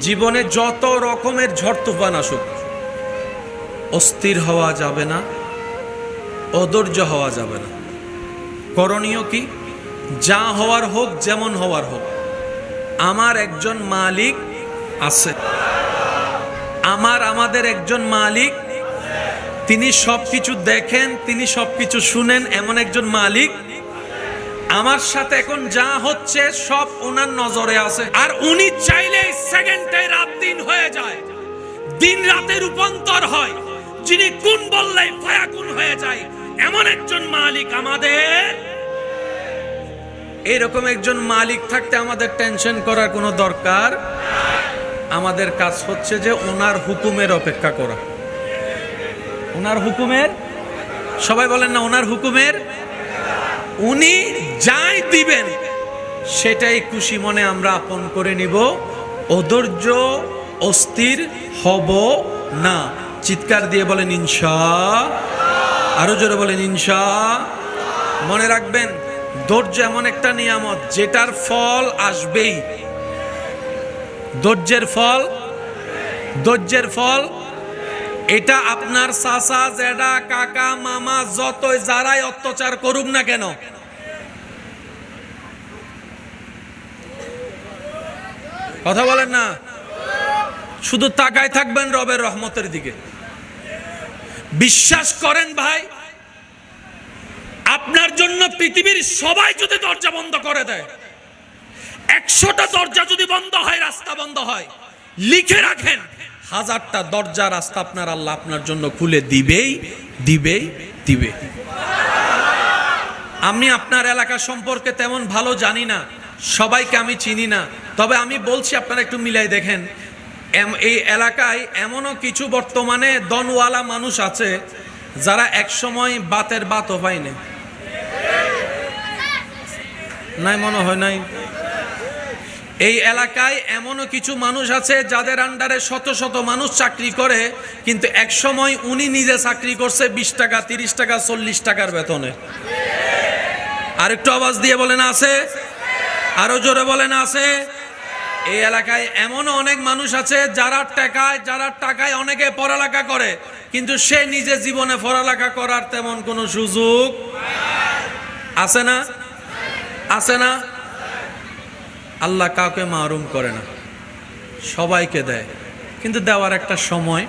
জীবনে যত রকমের ঝড় তুফান আসুক, অস্থির হওয়া যাবে না, অধৈর্য হওয়া যাবে না। করণীয় কি? যা হওয়ার হোক, যেমন হওয়ার হোক, আমার একজন মালিক আছে। আমার, আমাদের একজন মালিক, তিনি সব কিছু দেখেন, তিনি সব কিছু শুনেন, এমন একজন মালিক আমার সাথে এখন যা হচ্ছে সব ওনার নজরে আছে। আর উনি চাইলে সেকেন্ডে রাত দিন হয়ে যায়। দিন রাতে রূপান্তর হয়। যিনি কোন বললে ফায়া কোন হয়ে যায়। এমন একজন মালিক আমাদের। এরকম একজন মালিক থাকতে আমাদের টেনশন করার কোনো দরকার আমাদের কাজ হচ্ছে যে ওনার হুকুমের অপেক্ষা করা। ওনার হুকুমের? সবাই বলেন না, ওনার হুকুমের? উনি যাই দিবেন, সেটাই খুশি মনে আমরা আপন করে নিব। অধৈর্য, অস্থির হব না। চিৎকার দিয়ে বলেন, ইনশা। আরও জোরে বলেন, ইনশা। মনে রাখবেন, ধৈর্য এমন একটা নিয়ামত, যেটার ফল আসবেই। ধৈর্যের ফল ধৈর্যের ফল, এটা আপনার চাচা জেডা কাকা, মামা, যতই যারাই অত্যাচার করুক না কেন কথা বলেন না। শুধু তাকায় থাকবেন রবের রহমতের দিকে। বিশ্বাস করেন ভাই, আপনার জন্য পৃথিবীর সবাই যদি দরজা বন্ধ করে দেয়, একশোটা দরজা যদি বন্ধ হয়, রাস্তা বন্ধ হয়, লিখে রাখেন, হাজারটা দরজা, রাস্তা আপনার আল্লাহ আপনার জন্য খুলে দিবেই দিবেই দিবে আমি আপনার এলাকা সম্পর্কে তেমন ভালো জানি না। সবাইকে আমি চিনি না। তবে আমি বলছি আপনারা একটু মিলাই দেখেন। এই এলাকায় এমনও কিছু বর্তমানে দনওয়ালা মানুষ আছে, যারা একসময় বাতের বাতও পায়নি নাই। মনে হয় নাই। এই এলাকায় এমনও কিছু মানুষ আছে, যাদের আন্ডারে শত শত মানুষ চাকরি করে, কিন্তু এক সময় উনি নিজে চাকরি করছে বিশ টাকা, তিরিশ টাকা, চল্লিশ টাকার বেতনে। আরেকটু আওয়াজ দিয়ে বলেন, আছে? আরও জোরে বলেন, আছে? এই এলাকায় এমনও অনেক মানুষ আছে, যারা টাকায় যারা টাকায় অনেকে পড়ালেখা করে, কিন্তু সে নিজে জীবনে পড়ালেখা করার তেমন কোনো সুযোগ আছে না? আছে না? আল্লাহ কাউকে মারুম করে না, সবাইকে দেয়। কিন্তু দেওয়ার একটা সময়,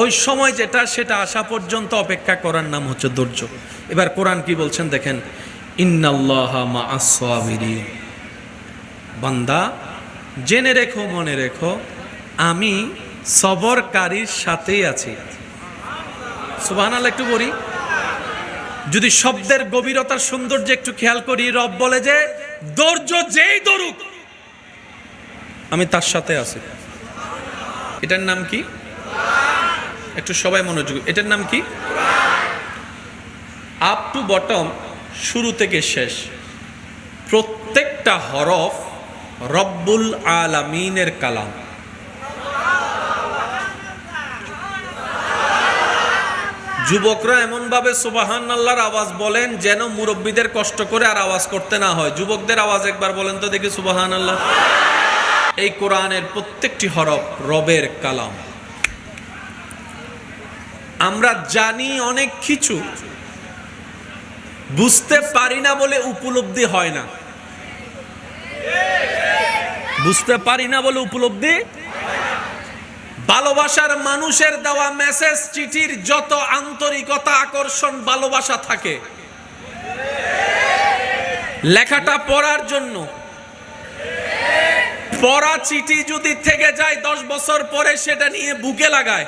ওই সময় যেটা, সেটা আসা পর্যন্ত অপেক্ষা করার নাম হচ্ছে ধৈর্য। এবার কোরআন কি বলছেন দেখেন বান্দা, জেনে রেখো, মনে রেখো, আমি সবরকারীর সাথেই আছি। সুবহানাল্লাহ, একটু বলি। যদি শব্দের গভীরতার সৌন্দর্য একটু খেয়াল করি, রব বলে যে, ধৈর্য যেই ধরুক, আমি তার সাথে আছি। এটার নাম কি? একটু সবাই মনোযোগ, এটার নাম কি? আপ টু বটম শুরু থেকে শেষ। প্রত্যেকটা হরফ রব্বুল আলামিনের কালাম। যুবকরা এমনভাবে সুবাহান আল্লাহর আওয়াজ বলেন যেন মুরব্বীদের কষ্ট করে আর আওয়াজ করতে না হয়। যুবকদের আওয়াজ একবার বলেন তো দেখি সুবাহান আল্লাহ এই কোরআনের প্রত্যেকটি হরফ রবের কালাম। আমরা জানি অনেক কিছু বুঝতে পারি না বলে উপলব্ধি হয় না। বুঝতে পারি না বলে উপলব্ধি? ভালোবাসার মানুষের দেওয়া মেসেজ চিঠির যত আন্তরিকতা, আকর্ষণ, ভালোবাসা থাকে। লেখাটা পড়ার জন্য। পড়া চিঠি যদি থেকে যায়, দশ বছর পরে সেটা নিয়ে বুকে লাগায়।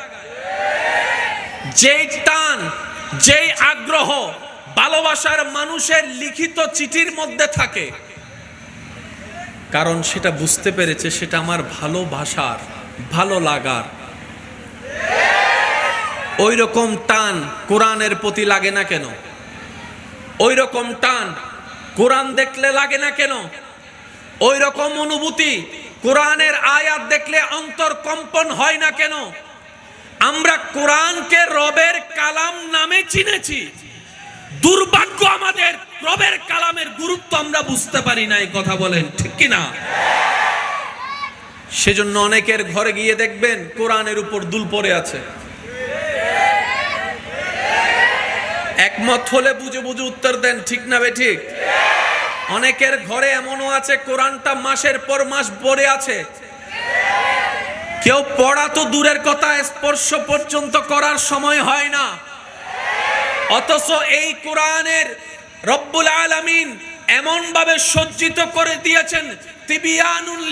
যেই টান, যেই আগ্রহ ভালোবাসার মানুষের লিখিত চিঠির মধ্যে থাকে। কারণ সেটা বুঝতে পেরেছে সেটা আমার ভালোবাসার ভালো লাগার। ওই রকম টান কোরআনের প্রতি লাগে না কেন? ওই রকম টান কোরআন দেখলে লাগে না কেন? ওই রকম অনুভূতি কোরআনের আয়াত দেখলে অন্তর কম্পন হয় না কেন? আমরা কোরআনকে রবের কালাম নামে চিনেছি। দুর্ভাগ্য আমাদের, রবের কালামের গুরুত্ব আমরা বুঝতে পারি না, এই কথা বলেন, ঠিক কিনা সেজন্য অনেকের ঘরে গিয়ে দেখবেন, কোরআনের উপর দুল পড়ে আছে। একমত হলে বুঝে বুঝে উত্তর দেন, ঠিক না বে ঠিক? অনেকের ঘরে এমনও আছে, কোরআনটা মাসের পর মাস পড়ে আছে। কেউ পড়া তো দূরের কথা, স্পর্শ পর্যন্ত করার সময় হয় না। অথচ এই কোরআনের রব্বুল আলমিন এমন ভাবে সজ্জিত করে দিয়েছেন তিবিয়ানুল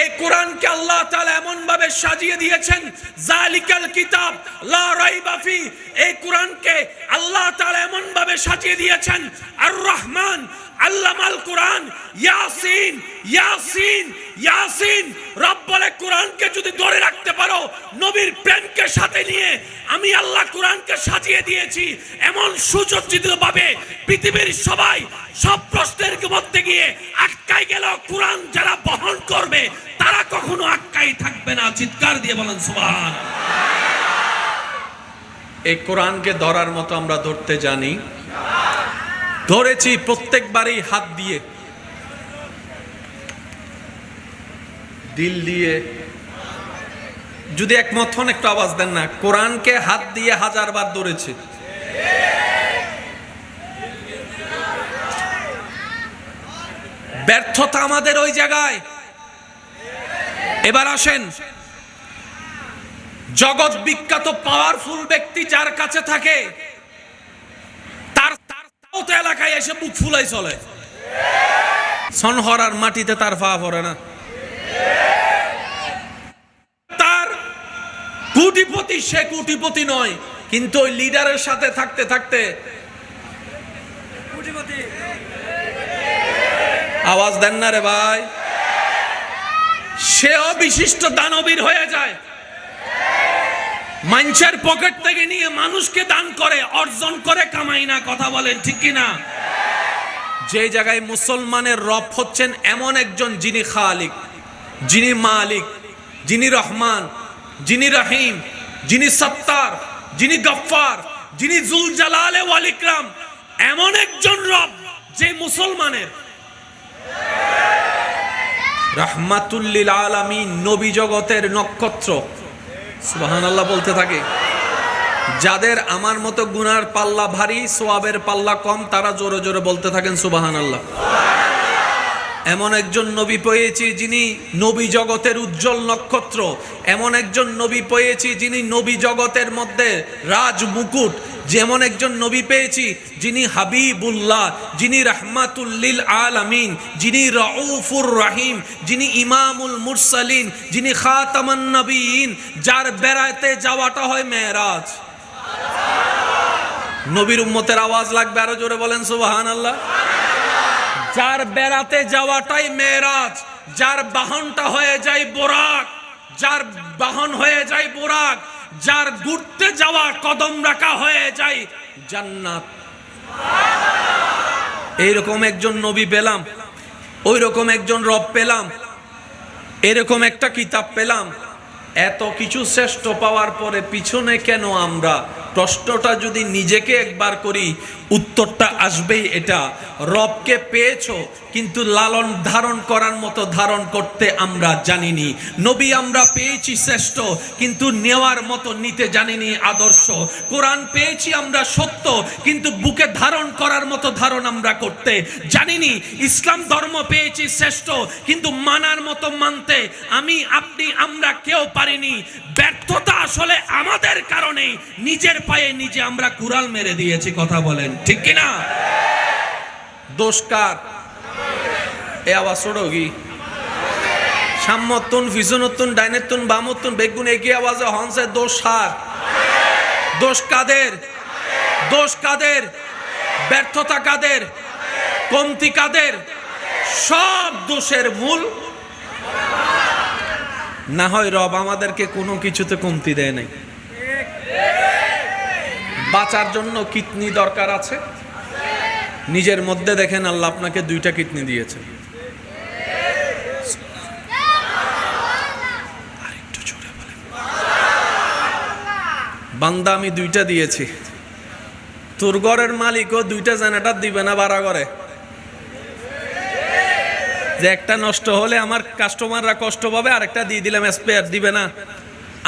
এই কোরআনকে আল্লাহ তাআলা এমন ভাবে সাজিয়ে দিয়েছেন জালিকাল কিতাব, লা রাইবা ফি। এই কোরআনকে আল্লাহ তাআলা এমন ভাবে সাজিয়ে দিয়েছেন আর রহমান আল্লামাল কোরআন, ইয়াসিন ইয়াসিন ইয়াসিন। রব কোরআনকে যদি ধরে রাখতে পারো, নবীর প্রেমকে সাথে নিয়ে আমি আল্লাহ কোরআনকে সাজিয়ে দিয়েছি, এমন সুসজ্জিত পৃথিবীর সবাই সব প্রশ্নের মধ্যে গিয়ে আটকাই গেল, কোরআন যারা বহন করবে, তারা কখনো আটকাই থাকবে না। চিৎকার দিয়ে বলেন, সুবহান। এই কোরআনকে ধরার মতো আমরা ধরতে জানি। ধরেছি প্রত্যেকবারই হাত দিয়ে। দিল দিয়ে। যদি একমত হন, একটু আওয়াজ দেন না। কোরআনকে হাত দিয়ে হাজার বার ধরেছে। ব্যর্থতা আমাদের ওই জায়গায়। এবার আসেন। জগৎ বিখ্যাত পাওয়ারফুল ব্যক্তি যার কাছে থাকে, তার তার এলাকায় এসে বুক ফুলাই চলে। সনহরার মাটিতে তার পা পড়ে না। তার কুটিপতি সে কুটিপতি নয়, কিন্তু ওই লিডারের সাথে থাকতে থাকতে আওয়াজ দেন না রে ভাই। সেও বিশিষ্ট দানবীর হয়ে যায়। মানুষের পকেট থেকে নিয়ে মানুষকে দান করে, অর্জন করে, কামাই না, কথা বলেন, ঠিক কি না? যে জায়গায় মুসলমানের রব হচ্ছেন এমন একজন যিনি খালিক, যিনি মালিক, যিনি রহমান, যিনি রহিম, যিনি সত্তার, যিনি গফফার, যিনি জুল জালালে ওয়াল ইকরাম, এমন একজন রব যে মুসলমানের রাহমাতুল্লিল আলামিন নবী জগতের নক্ষত্র। সুবাহান বলতে থাকে, যাদের আমার মতো গুনার পাল্লা ভারী, সোয়াবের পাল্লা কম, তারা জোরে জোরে বলতে থাকেন সুবাহান আল্লাহ এমন একজন নবী পেয়েছি যিনি নবী জগতের উজ্জ্বল নক্ষত্র। এমন একজন নবী পেয়েছি যিনি নবী জগতের মধ্যে রাজ মুকুট। যেমন একজন নবী পেয়েছি যিনি হাবিবুল্লাহ, যিনি রাহমাতুল্লিল আলামিন, যিনি রউফুর রাহিম, যিনি ইমামুল মুরসালিন, যিনি খাতামান নবীন, যার বেড়াতে যাওয়াটা হয় মেরাজ নবীর উম্মতের আওয়াজ লাগবে আরও জোরে বলেন সুবাহান আল্লাহ যার বেড়াতে যাওয়াটাই মেরাজ যার বাহনটা হয়ে যায় বোরাক, যার বাহন হয়ে যায় বোরাক, যার ঘুরতে যাওয়া কদম রাখা হয়ে যায় জান্নাত। এইরকম একজন নবী পেলাম ওই রকম একজন রব পেলাম, এরকম একটা কিতাব পেলাম। এত কিছু শ্রেষ্ঠ পাওয়ার পরে পিছনে কেন আমরা? প্রশ্নটা যদি নিজেকে একবার করি উত্তরটা আসবেই এটা। রবকে পেয়েছ, কিন্তু লালন ধারণ করার মতো ধারণ করতে আমরা জানিনি। নবী আমরা পেয়েছি শ্রেষ্ঠ, কিন্তু নেওয়ার মতো নিতে জানিনি আদর্শ। কোরআন পেয়েছি আমরা সত্য, কিন্তু বুকে ধারণ করার মতো ধারণ আমরা করতে জানিনি। ইসলাম ধর্ম পেয়েছি শ্রেষ্ঠ, কিন্তু মানার মতো মানতে আমি, আপনি, আমরা কেউ পারিনি। ব্যর্থতা আসলে আমাদের কারণে নিজের পায়ে নিজে আমরা কুড়াল মেরে দিয়েছি, কথা বলেন। ঠিক কিনা? দোষ কার এ আওয়াজ ছোড়ো কি? সাম্যতুন, ফিজুনতুন, ডাইনেতুন, বামতুন, বেগুন, একই আওয়াজে হংসের দোষ সার দোষ কাদের দোষ কাদের ব্যর্থতা কাদের? কমতি কাদের? সব দোষের মূল না হয় রব আমাদেরকে কোনো কিছুতে কমতি দেয় নাই। বাঁচার জন্য কিডনি দরকার আছে? নিজের মধ্যে দেখেন আল্লাহ আপনাকে দুইটা কিডনি দিয়েছে। আরেকটু। বান্দা আমি দুইটা দিয়েছি। তোর ঘরের মালিকও দুইটা জেনারেটর দিবে না ভাড়া করে। যে একটা নষ্ট হলে আমার কাস্টমাররা কষ্ট পাবে আর একটা দিয়ে দিলাম, স্পেয়ার দিবে না।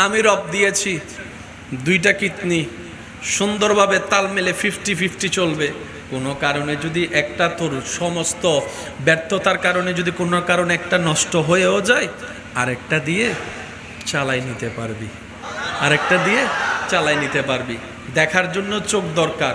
আমি রব দিয়েছি দুইটা কিডনি সুন্দরভাবে তাল মেলে ফিফটি ফিফটি চলবে। কোনো কারণে যদি একটা তোর সমস্ত ব্যর্থতার কারণে যদি কোনো কারণে একটা নষ্ট হয়েও যায়, আরেকটা দিয়ে চালাই নিতে পারবি। আরেকটা দিয়ে চালাই নিতে পারবি। দেখার জন্য চোখ দরকার।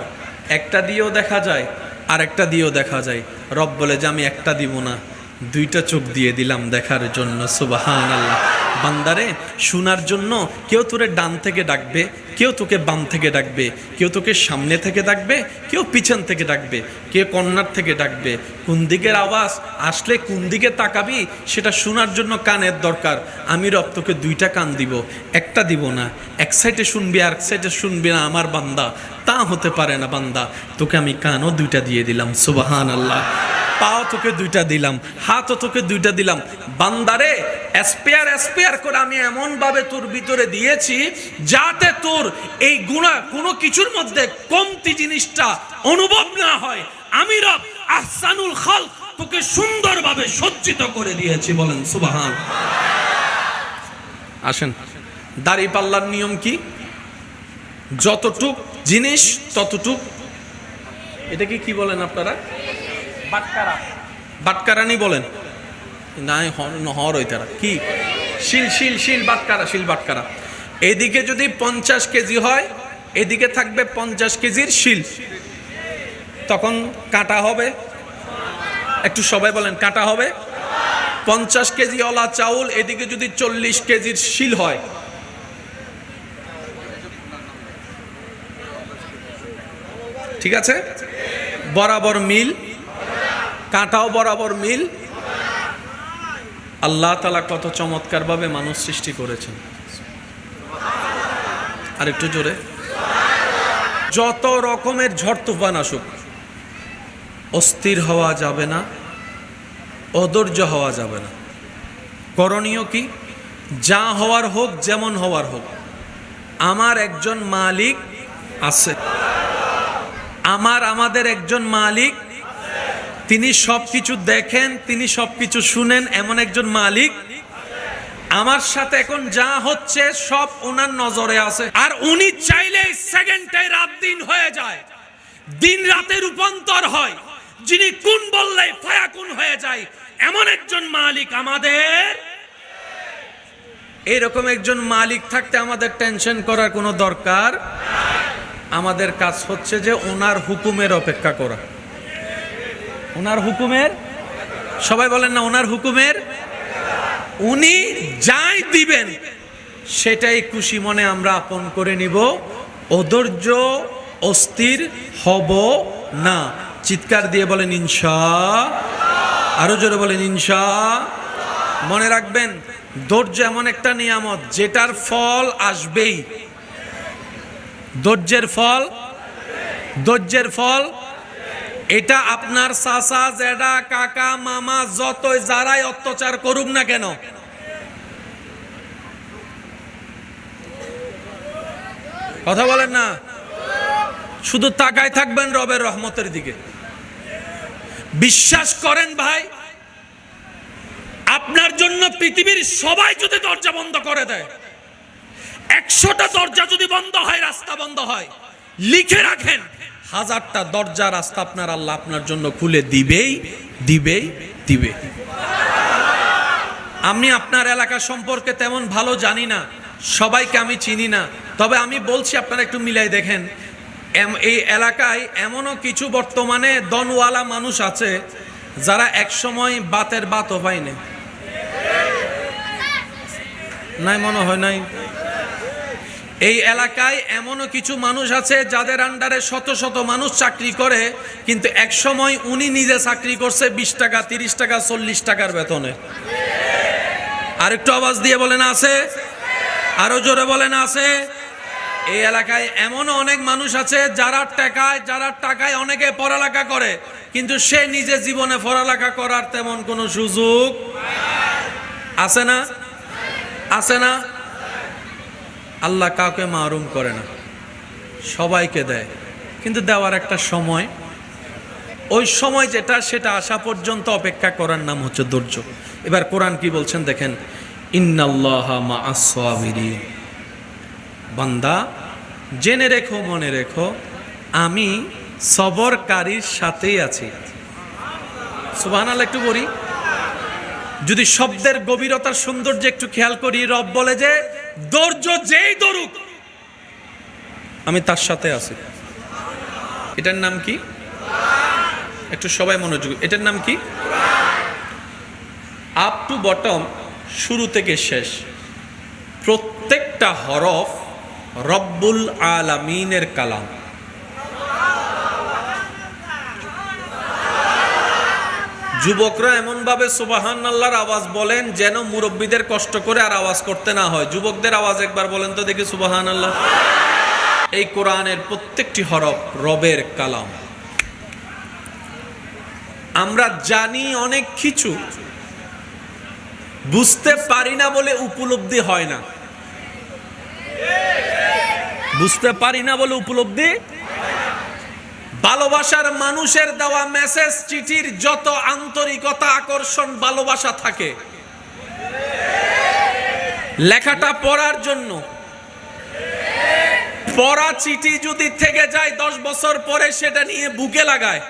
একটা দিয়েও দেখা যায়, আরেকটা দিয়েও দেখা যায়। রব বলে যে, আমি একটা দিব না, দুইটা চোখ দিয়ে দিলাম দেখার জন্য সুবাহান আল্লাহ বান্দারে, শোনার জন্য কেউ তোরে ডান থেকে ডাকবে, কেউ তোকে বাম থেকে ডাকবে, কেউ তোকে সামনে থেকে ডাকবে, কেউ পিছন থেকে ডাকবে, কেউ কর্নার থেকে ডাকবে। কোন দিকের আওয়াজ আসলে কোন দিকে তাকাবি সেটা শোনার জন্য কানের দরকার। আমি রব তোকে দুইটা কান দিব, একটা দিব না। এক সাইডে শুনবি আর এক সাইডে শুনবি না আমার বান্দা। তা হতে পারে না বান্দা। তোকে আমি কানও দুইটা দিয়ে দিলাম সুবাহান আল্লাহ পাও তোকে দুইটা দিলাম, হাতও তোকে দুইটা দিলাম। বান্দারে স্পেয়ার স্পেয়ার করে আমি এমন ভাবে তোর ভিতরে দিয়েছি যাতে তোর এই গুণা কোনো কিছুর মধ্যে কমতি জিনিসটা অনুভব না হয়। আমি রব আহসানুল খাল তোকে সুন্দরভাবে সজ্জিত করে দিয়েছি, বলেন সুবাহান। আসেন, দাড়ি পাল্লার নিয়ম কি? যতটুক জিনিস, ততটুক এটাকে কি বলেন আপনারা? বাটকারা। বাটকারানি বলেন। নাই হর ওই তারা। কি? শিল শিল শিল বাটকারা শিল বাটকারা। এদিকে যদি পঞ্চাশ কেজি হয়, এদিকে থাকবে পঞ্চাশ কেজির শিল। তখন কাটা হবে। একটু সবাই বলেন, কাটা হবে। পঞ্চাশ কেজি অলা চাউল, এদিকে যদি চল্লিশ কেজির শিল হয়। ঠিক আছে? বরাবর মিল। কাঁটাও বরাবর মিল। আল্লাহ তালা কত চমৎকারভাবে মানুষ সৃষ্টি করেছেন। আর একটু জোরে। যত রকমের ঝড় তুফান আসুক, অস্থির হওয়া যাবে না, অধৈর্য হওয়া যাবে না। করণীয় কি? যা হওয়ার হোক, যেমন হওয়ার হোক, আমার একজন মালিক আছে। আমার, আমাদের একজন মালিক তিনি সব কিছু দেখেন, তিনি সব কিছু শুনেন, এমন একজন মালিক। আমার সাথে এখন যা হচ্ছে, সব ওনার নজরে আছে। আর উনি চাইলে সেকেন্ডে রাত দিন হয়ে যায়। দিন রাতে রূপান্তর হয়। যিনি কোন বললে ফায়া কোন হয়ে যায়। এমন একজন মালিক আমাদের। এরকম একজন মালিক থাকতে আমাদের টেনশন করার কোনো দরকার আমাদের কাজ হচ্ছে যে ওনার হুকুমের অপেক্ষা করা। ওনার হুকুমের? সবাই বলেন না, ওনার হুকুমের? উনি যাই দিবেন, সেটাই খুশি মনে আমরা আপন করে নিব। অধৈর্য, অস্থির হব না। চিৎকার দিয়ে বলেন, ইনশা। আরও জোরে বলেন, ইনশা। মনে রাখবেন, ধৈর্য এমন একটা নিয়ামত, যেটার ফল আসবেই। ধৈর্যের ফল? ধৈর্যের ফল? এটা আপনার চাচা জেডা কাকা, মামা, যতই যারাই অত্যাচার করুক না কেন। কথা বলেন না? শুধু তাকায় থাকবেন রবের রহমতের দিকে। বিশ্বাস করেন ভাই, আপনার জন্য পৃথিবীর সবাই যদি দরজা বন্ধ করে দেয়, একশোটা দরজা যদি বন্ধ হয়, রাস্তা বন্ধ হয়, লিখে রাখেন। হাজারটা দরজা রাস্তা আপনার আল্লাহ আপনার জন্য খুলে দিবেই দিবেই দিবে আমি আপনার এলাকা সম্পর্কে তেমন ভালো জানি না, সবাইকে আমি চিনি না, তবে আমি বলছি আপনারা একটু মিলাই দেখেন এই এলাকায় এমনও কিছু বর্তমানে দনওয়ালা মানুষ আছে, যারা একসময় বাতের বাতও পায়নি নাই মনে হয় নাই? এই এলাকায় এমনও কিছু মানুষ আছে যাদের আন্ডারে শত শত মানুষ চাকরি করে, কিন্তু এক সময় উনি নিজে চাকরি করছে বিশ টাকা, তিরিশ টাকা, চল্লিশ টাকার বেতনে। আর একটু আওয়াজ দিয়ে বলেন আছে? আরও জোরে বলেন আছে? এই এলাকায় এমনও অনেক মানুষ আছে যারা টাকায় যারা টাকায় অনেকে পড়ালেখা করে, কিন্তু সে নিজে জীবনে পড়ালেখা করার তেমন কোনো সুযোগ আছে না? আছে না? আল্লাহ কাউকে মারুম করে না। সবাইকে দেয়। কিন্তু দেওয়ার একটা সময়, ওই সময় যেটা, সেটা আসা পর্যন্ত অপেক্ষা করার নাম হচ্ছে ধৈর্য। এবার কোরআন কি বলছেন দেখেন বান্দা, জেনে রেখো, মনে রেখো, আমি সবরকারীর সাথেই আছি। সুবহানাল্লাহ, একটু বলি। যদি শব্দের গভীরতার সৌন্দর্য একটু খেয়াল করি, রব বলে যে ধৈর্য যেই দরুক আমি তার সাথে আছি। এটার নাম কি? একটু সবাই মনোযোগ, এটার নাম কি? আপ টু বটম শুরু থেকে শেষ। প্রত্যেকটা হরফ রব্বুল আলামিনের কালাম। যুবকরা এমনভাবে সুবাহান আল্লাহর আওয়াজ বলেন যেন মুরব্বীদের কষ্ট করে আর আওয়াজ করতে না হয়। যুবকদের আওয়াজ একবার বলেন তো দেখি সুবাহান আল্লাহ এই কোরআনের প্রত্যেকটি হরফ রবের কালাম। আমরা জানি অনেক কিছু, বুঝতে পারি না বলে উপলব্ধি হয় না। বুঝতে পারি না বলে উপলব্ধি ভালোবাসার মানুষের দেওয়া মেসেজ চিঠির যত আন্তরিকতা, আকর্ষণ, ভালোবাসা থাকে। লেখাটা পড়ার জন্য। পড়া চিঠি যদি থেকে যায়, দশ বছর পরে সেটা নিয়ে বুকে লাগায়।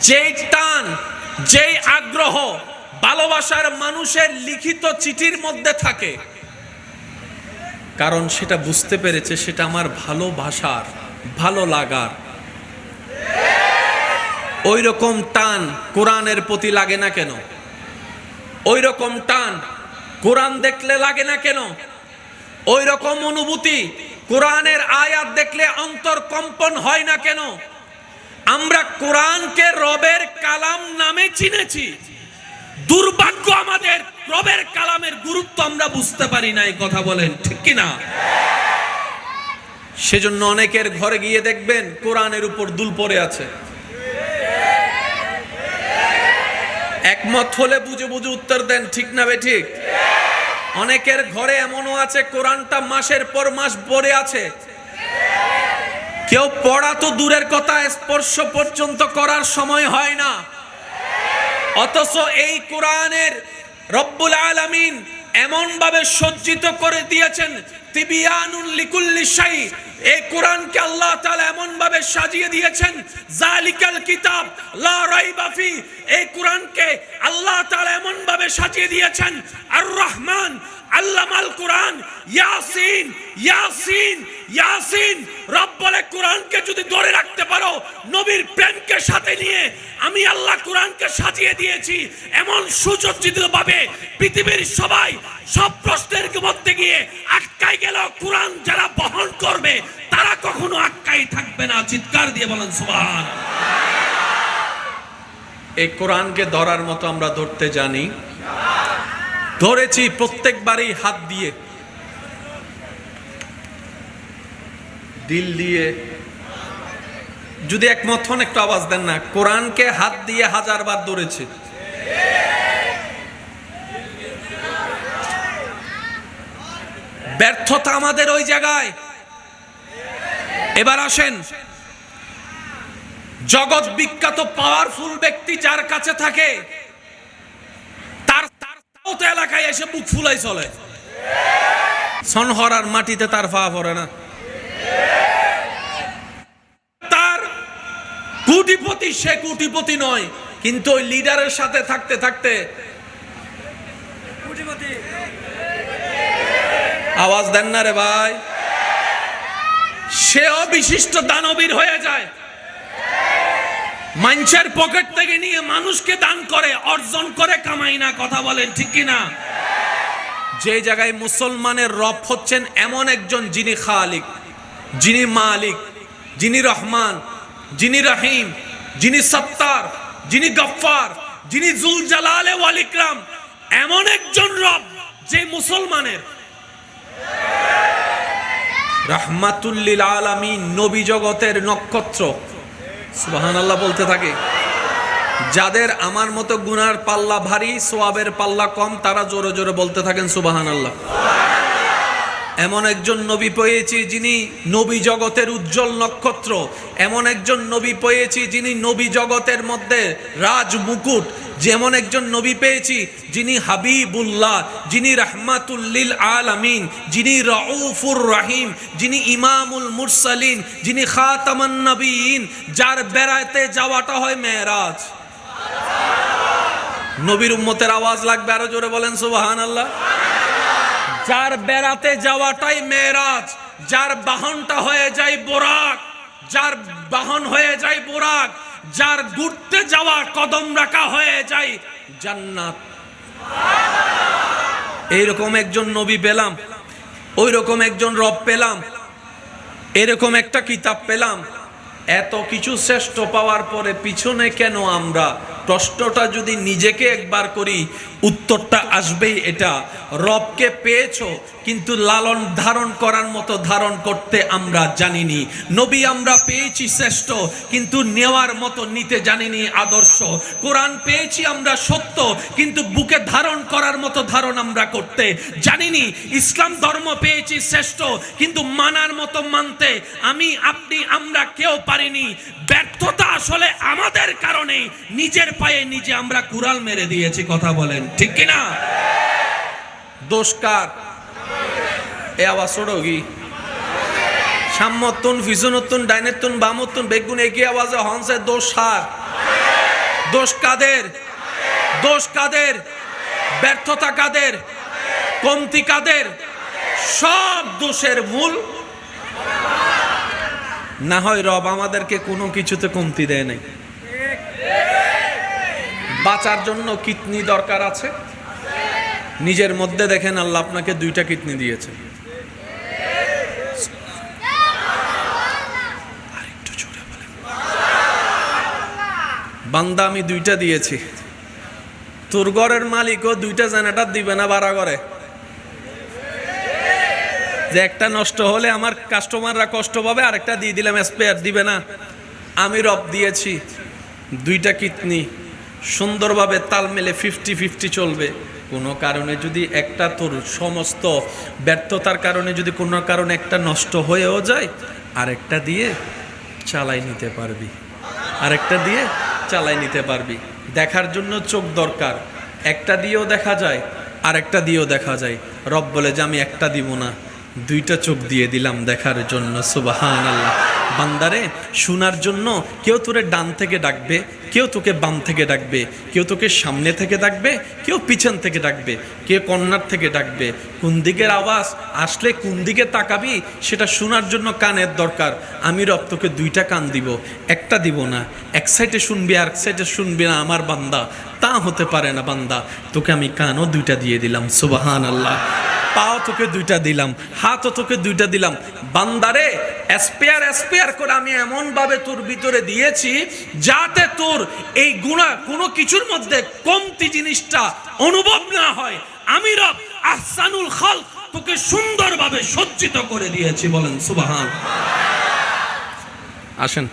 যেই টান, যেই আগ্রহ ভালোবাসার মানুষের লিখিত চিঠির মধ্যে থাকে। কারণ সেটা বুঝতে পেরেছে, সেটা আমার ভালোবাসার। ভালো লাগার। ওই রকম টান কোরআনের প্রতি লাগে না কেন? ওই রকম টান কোরআন দেখলে লাগে না কেন? ওই রকম অনুভূতি কোরআনের আয়াত দেখলে অন্তর কম্পন হয় না কেন? আমরা কোরআনকে রবের কালাম নামে চিনেছি। দুর্ভাগ্য আমাদের রবের কালামের গুরুত্ব আমরা বুঝতে পারি না এই কথা বলেন, ঠিক কি না সেজন্য অনেকের ঘরে গিয়ে দেখবেন কোরআনের উপর দুল পড়ে আছে। একমত হলে বুঝে বুঝে উত্তর দেন, ঠিক না বে ঠিক? অনেকের ঘরে এমনও আছে, কোরআনটা মাসের পর মাস পড়ে আছে। কেউ পড়া তো দূরের কথা, স্পর্শ পর্যন্ত করার সময় হয় না। অথচ এই কোরআনের রব্বুল আলামিন এমন ভাবে সজ্জিত করে দিয়েছেন তিবিয়ানুল এই কোরআনকে আল্লাহ এমন ভাবে সাজিয়ে দিয়েছেন কিতাব, লা এই কোরআনকে আল্লাহ সাজিয়ে দিয়েছেন আর রহমান আল্লামাল কোরআন, ইয়াসিন ইয়াসিন ইয়াসিন। রব বলে কোরআনকে যদি ধরে রাখতে পারো, নবীর প্রেমকে সাথে নিয়ে আমি আল্লাহ কোরআনকে সাজিয়ে দিয়েছি, এমন সুসজ্জিত ভাবে পৃথিবীর সবাই সব প্রশ্নের মধ্যে গিয়ে আটকাই গেল, কোরআন যারা বহন করবে, তারা কখনো আটকাই থাকবে না। চিৎকার দিয়ে বলেন, সুবহান। এই কোরআনকে ধরার মতো আমরা ধরতে জানি। ধরেছি প্রত্যেকবারই হাত দিয়ে। দিল দিয়ে। যদি একমত হন, একটু আওয়াজ দেন না। কোরআনকে হাত দিয়ে হাজার বার ধরেছে। ব্যর্থতা আমাদের ওই জায়গায়। এবার আসেন। জগৎ বিখ্যাত পাওয়ারফুল ব্যক্তি যার কাছে থাকে তার তাও তো এলাকায় এসে বুক ফুলাই চলে। সনহরার মাটিতে তার পা পড়ে না। তার কুটিপতি সে কুটিপতি নয় কিন্তু ওই লিডারের সাথে থাকতে থাকতে আওয়াজ দেন না রে ভাই। সেও বিশিষ্ট দানবীর হয়ে যায়। মানুষের পকেট থেকে নিয়ে মানুষকে দান করে, অর্জন করে, কামাই না, কথা বলেন, ঠিক কি না? যে জায়গায় মুসলমানের রব হচ্ছেন এমন একজন যিনি খালিক, যিনি মালিক, যিনি রহমান, যিনি রহিম, যিনি সত্তার, যিনি গফফার, যিনি জুল জালালে ওয়াল ইকরাম, এমন একজন রব যে মুসলমানের। রাহমাতুল্লিল আলামিন নবী জগতের নক্ষত্র। সুবাহান আল্লাহ বলতে থাকে, যাদের আমার মতো গুনার পাল্লা ভারী, সোয়াবের পাল্লা কম, তারা জোরে জোরে বলতে থাকেন সুবাহান আল্লাহ এমন একজন নবী পেয়েছি যিনি নবী জগতের উজ্জ্বল নক্ষত্র। এমন একজন নবী পেয়েছি যিনি নবী জগতের মধ্যে রাজ মুকুট যেমন একজন নবী পেয়েছি, যিনি হাবিবুল্লাহ, যিনি রাহমাতুল্লিল আলামিন, যিনি রউফুর রাহিম, যিনি ইমামুল মুরসালিন, যিনি খাতামান নবীন, যার বেড়াতে যাওয়াটা হয় মেয়েরাজ। নবীর উম্মতের আওয়াজ লাগবে আরও জোরে বলেন সুবাহান আল্লাহ যার বেড়াতে যাওয়াটাই মেয়েরাজ, যার বাহনটা হয়ে যায় বোরাক, যার বাহন হয়ে যায় বোরাক, যার ঘুরতে যাওয়া কদম রাখা হয়ে যায় জান্নাত। এইরকম একজন নবী পেলাম ওই রকম একজন রব পেলাম, এরকম একটা কিতাব পেলাম। এত কিছু শ্রেষ্ঠ পাওয়ার পরে পিছনে কেন আমরা প্রশ্নটা যদি নিজেকে একবার করি, উত্তরটা আসবেই এটা। রবকে পেয়েছ, কিন্তু লালন ধারণ করার মতো ধারণ করতে আমরা জানিনি। নবী আমরা পেয়েছি শ্রেষ্ঠ, কিন্তু নেওয়ার মতো নিতে জানিনি আদর্শ। কোরআন পেয়েছি আমরা সত্য, কিন্তু বুকে ধারণ করার মতো ধারণ আমরা করতে জানিনি। ইসলাম ধর্ম পেয়েছি শ্রেষ্ঠ, কিন্তু মানার মতো মানতে আমি, আপনি, আমরা কেউ পারিনি। ব্যর্থতা আসলে আমাদের কারণে, নিজের পায়ে নিজে আমরা কুড়াল মেরে দিয়েছি, কথা বলেন, ঠিক কিনা? দোষ কার? এ আওয়াজ ছোড়ো কি? সাম্যত্তন, ফিজনত্তন, ডাইনেত্তন, বামত্তন, বেগুন একই আওয়াজে হংসে দোষ সার? দোষ কাদের? দোষ কাদের? ব্যর্থতা কাদের? কমতি কাদের? সব দোষের মূল। না হয় রব আমাদেরকে কোনো কিছুতে কমতি দেয় নাই। বাঁচার জন্য কিডনি দরকার আছে? নিজের মধ্যে দেখেন আল্লাহ আপনাকে দুইটা কিডনি দিয়েছে। বান্দা, আমি দুইটা দিয়েছি। তোর ঘরের মালিকও দুইটা জেনারেটর দিবে না ভাড়া করে। যে একটা নষ্ট হলে আমার কাস্টমাররা কষ্ট পাবে, আরেকটা দিয়ে দিলাম স্পেয়ার, দিবে না। আমি রব দিয়েছি দুইটা কিডনি। সুন্দরভাবে তাল মেলে ফিফটি ফিফটি চলবে। কোনো কারণে যদি একটা তোর সমস্ত ব্যর্থতার কারণে যদি কোনো কারণে একটা নষ্ট হয়েও যায়, আরেকটা দিয়ে চালাই নিতে পারবি। আরেকটা দিয়ে চালাই নিতে পারবি। দেখার জন্য চোখ দরকার। একটা দিয়েও দেখা যায়, আরেকটা দিয়েও দেখা যায়। রব বলে যে, আমি একটা দিব না, দুইটা চোখ দিয়ে দিলাম দেখার জন্য। সুবাহান আল্লাহ বান্দারে, শোনার জন্য কেউ তোরে ডান থেকে ডাকবে, কেউ তোকে বাম থেকে ডাকবে, কেউ তোকে সামনে থেকে ডাকবে, কেউ পিছন থেকে ডাকবে কেউ কর্নার থেকে ডাকবে, কোন দিকের আওয়াজ, আসলে কোন দিকে তাকাবি, সেটা শোনার জন্য কানের দরকার। আমি রব তোকে দুইটা কান দিব, একটা দিব না। এক সাইডে শুনবি আর এক সাইডে শুনবি না আমার বান্দা। তা হতে পারে না বান্দা। তোকে আমি কানও দুইটা দিয়ে দিলাম সুবাহান আল্লাহ পাও তোকে দুইটা দিলাম, হাতও তোকে দুইটা দিলাম। বান্দারে স্পেয়ার স্পেয়ার করে আমি এমন ভাবে তোর ভিতরে দিয়েছি যাতে তোর এই গুণা কোনো কিছুর মধ্যে কমতি জিনিসটা অনুভব না হয়। আমি রব আহসানুল খাল তোকে সুন্দরভাবে সজ্জিত করে দিয়েছি, বলেন সুবাহান। আসেন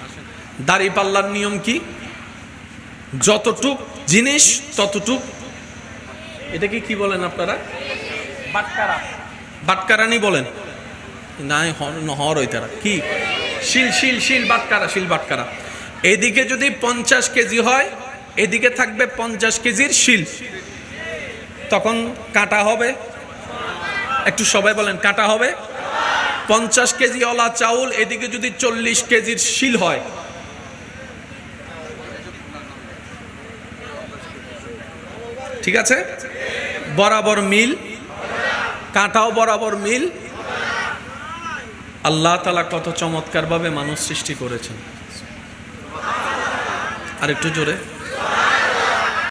দাড়ি পাল্লার নিয়ম কি? যতটুক জিনিস, ততটুক। এটাকে কি বলেন আপনারা? বাটকারানি বলেন। নাই হর ওই তারা। কি? শিল শিল শিল বাটকারা শিল বাটকারা। এদিকে যদি পঞ্চাশ কেজি হয়, এদিকে থাকবে পঞ্চাশ কেজির শিল। তখন কাটা হবে। একটু সবাই বলেন, কাটা হবে। পঞ্চাশ কেজি অলা চাউল, এদিকে যদি চল্লিশ কেজির শিল হয়। ঠিক আছে? বরাবর মিল। কাঁটাও বরাবর মিল। আল্লাহ তালা কত চমৎকারভাবে মানুষ সৃষ্টি করেছেন। আর একটু জোরে।